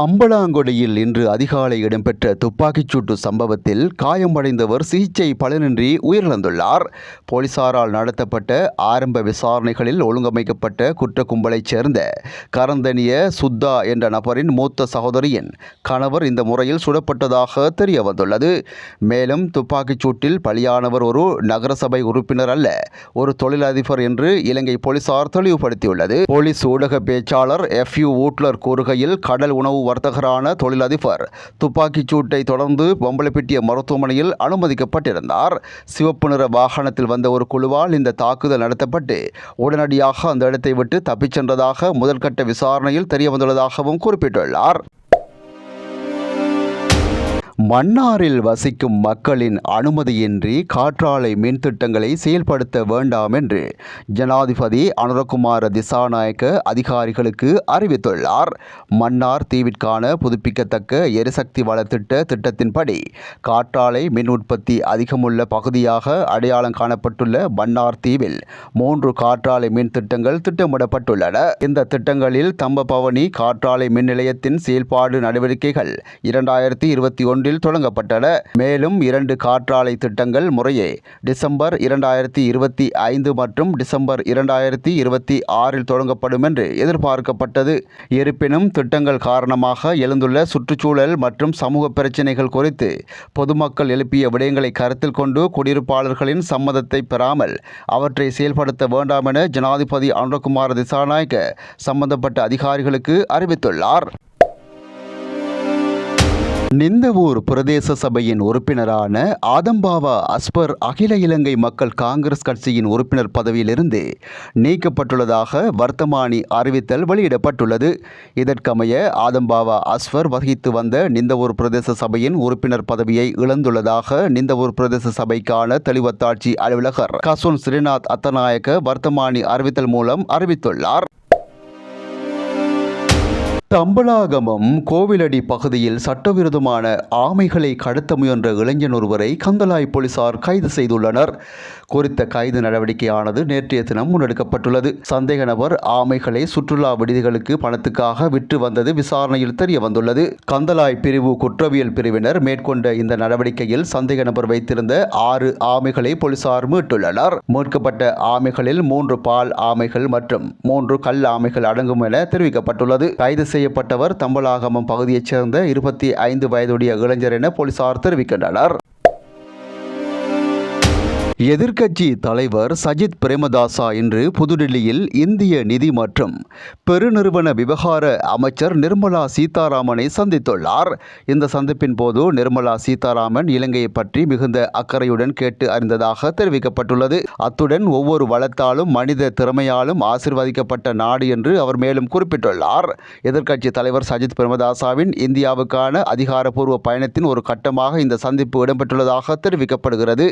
அம்பலாங்கொடியில் இன்று அதிகாலை இடம்பெற்ற துப்பாக்கிச்சூட்டு சம்பவத்தில் காயமடைந்தவர் சிகிச்சை பலனின்றி உயிரிழந்துள்ளார். போலீசாரால் நடத்தப்பட்ட ஆரம்ப விசாரணைகளில் ஒழுங்கமைக்கப்பட்ட குற்ற கும்பலைச் சேர்ந்த கரந்தனிய சுத்தா என்ற நபரின் மூத்த சகோதரியின் கணவர் இந்த முறையில் சுடப்பட்டதாக தெரிய வந்துள்ளது மேலும் துப்பாக்கிச்சூட்டில் பலியானவர் ஒரு நகரசபை உறுப்பினர் அல்ல ஒரு தொழிலதிபர் என்று இலங்கை போலீசார் தெளிவுபடுத்தியுள்ளது. போலீஸ் ஊடக பேச்சாளர் எஃப் யூ ஊட்லர் கூறுகையில் கடல் உணவு வர்த்தகரான தொழிலதிபர். துப்பாக்கிச் சூட்டை தொடர்ந்து பொம்பளைப்பிட்டிய மருத்துவமனையில் அனுமதிக்கப்பட்டிருந்தார். சிவப்பு நிற வாகனத்தில் வந்த ஒரு குழுவால் இந்த தாக்குதல் நடத்தப்பட்டு உடனடியாக அந்த இடத்தை விட்டு தப்பிச் சென்றதாக முதல்கட்ட விசாரணையில் தெரியவந்துள்ளதாகவும் குறிப்பிட்டுள்ளார். மன்னாரில் வசிக்கும் மக்களின் அனுமதியின்றி காற்றாலை மின் திட்டங்களை செயல்படுத்த வேண்டாம் என்று ஜனாதிபதி அனுரகுமார திசாநாயக்க அதிகாரிகளுக்கு அறிவித்துள்ளார். மன்னார் தீவிற்கான புதுப்பிக்கத்தக்க எரிசக்தி வளத்திட்ட திட்டத்தின்படி காற்றாலை மின் உற்பத்தி அதிகமுள்ள பகுதியாக அடையாளம் காணப்பட்டுள்ள மன்னார் தீவில் மூன்று காற்றாலை மின் திட்டங்கள் திட்டமிடப்பட்டுள்ளன. இந்த திட்டங்களில் தம்பபவனி காற்றாலை மின் நிலையத்தின் செயல்பாடு நடவடிக்கைகள் இரண்டாயிரத்தி இருபத்தி ஒன்று ஒன்றில் தொடங்கப்பட்டன. மேலும் இரண்டு காற்றாலை திட்டங்கள் முறையே. டிசம்பர் இரண்டாயிரத்தி இருபத்தி ஐந்து மற்றும் டிசம்பர் இரண்டாயிரத்தி இருபத்தி ஆறில் தொடங்கப்படும் என்று எதிர்பார்க்கப்பட்டது. இருப்பினும் திட்டங்கள் காரணமாக எழுந்துள்ள சுற்றுச்சூழல் மற்றும் சமூக பிரச்சினைகள் குறித்து பொதுமக்கள் எழுப்பிய விடயங்களை கருத்தில் கொண்டு குடியிருப்பாளர்களின் சம்மதத்தை பெறாமல் அவற்றை செயல்படுத்த வேண்டாம் என ஜனாதிபதி அனுரகுமார் திசாநாயக்க சம்பந்தப்பட்ட அதிகாரிகளுக்கு அறிவித்துள்ளார். நிந்தவூர் பிரதேச சபையின் உறுப்பினரான ஆதம்பாவா அஸ்பர் அகில இலங்கை மக்கள் காங்கிரஸ் கட்சியின் உறுப்பினர் பதவியிலிருந்து நீக்கப்பட்டுள்ளதாக வர்த்தமானி அறிவித்தல் வெளியிடப்பட்டுள்ளது. இதற்கமைய ஆதம்பாவா அஸ்பர் வகித்து வந்த நிந்தவூர் பிரதேச சபையின் உறுப்பினர் பதவியை இழந்துள்ளதாக நிந்தவூர் பிரதேச சபைக்கான தெளிவத்தாட்சி அலுவலகர் கசுன் ஸ்ரீநாத் அத்தநாயக்க வர்த்தமானி அறிவித்தல் மூலம் அறிவித்துள்ளார். தம்பலாகமம் கோவிலடி பகுதியில் சட்டவிரோதமான ஆமைகளை கடத்த முயன்ற இளைஞன் ஒருவரை கந்தலாய் போலீசார் கைது செய்துள்ளனர். குறித்த கைது நடவடிக்கையானது நேற்றைய தினம் முன்னெடுக்கப்பட்டுள்ளது. சந்தேக நபர் ஆமைகளை சுற்றுலா விடுதிகளுக்கு பணத்துக்காக விற்று வந்தது விசாரணையில் தெரிய வந்துள்ளது. கந்தலாய் பிரிவு குற்றவியல் பிரிவினர் மேற்கொண்ட இந்த நடவடிக்கையில் சந்தேக நபர் வைத்திருந்த ஆறு ஆமைகளை போலீசார் மீட்டுள்ளனர். மீட்கப்பட்ட ஆமைகளில் மூன்று பால் ஆமைகள் மற்றும் மூன்று கல் ஆமைகள் அடங்கும் என தெரிவிக்கப்பட்டுள்ளது. கைது செய்ய செய்யப்பட்டவர் தம்பலாகமம் பகுதியைச் சேர்ந்த இருபத்தி ஐந்து வயதுடைய இளைஞர் என போலீசார் தெரிவிக்கின்றனர். எதிர்க்கட்சி தலைவர் சஜித் பிரேமதாசா இன்று புதுடில்லியில் இந்திய நிதி மற்றும் பெருநிறுவன விவகார அமைச்சர் நிர்மலா சீதாராமனை சந்தித்துள்ளார். இந்த சந்திப்பின் போது நிர்மலா சீதாராமன் இலங்கையை பற்றி மிகுந்த அக்கறையுடன் கேட்டு அறிந்ததாக தெரிவிக்கப்பட்டுள்ளது. அத்துடன் ஒவ்வொரு வளத்தாலும் மனித திறமையாலும் ஆசிர்வதிக்கப்பட்ட நாடு என்று அவர் மேலும் குறிப்பிட்டுள்ளார். எதிர்க்கட்சி தலைவர் சஜித் பிரேமதாசாவின் இந்தியாவுக்கான அதிகாரப்பூர்வ பயணத்தின் ஒரு கட்டமாக இந்த சந்திப்பு இடம்பெற்றுள்ளதாக தெரிவிக்கப்படுகிறது.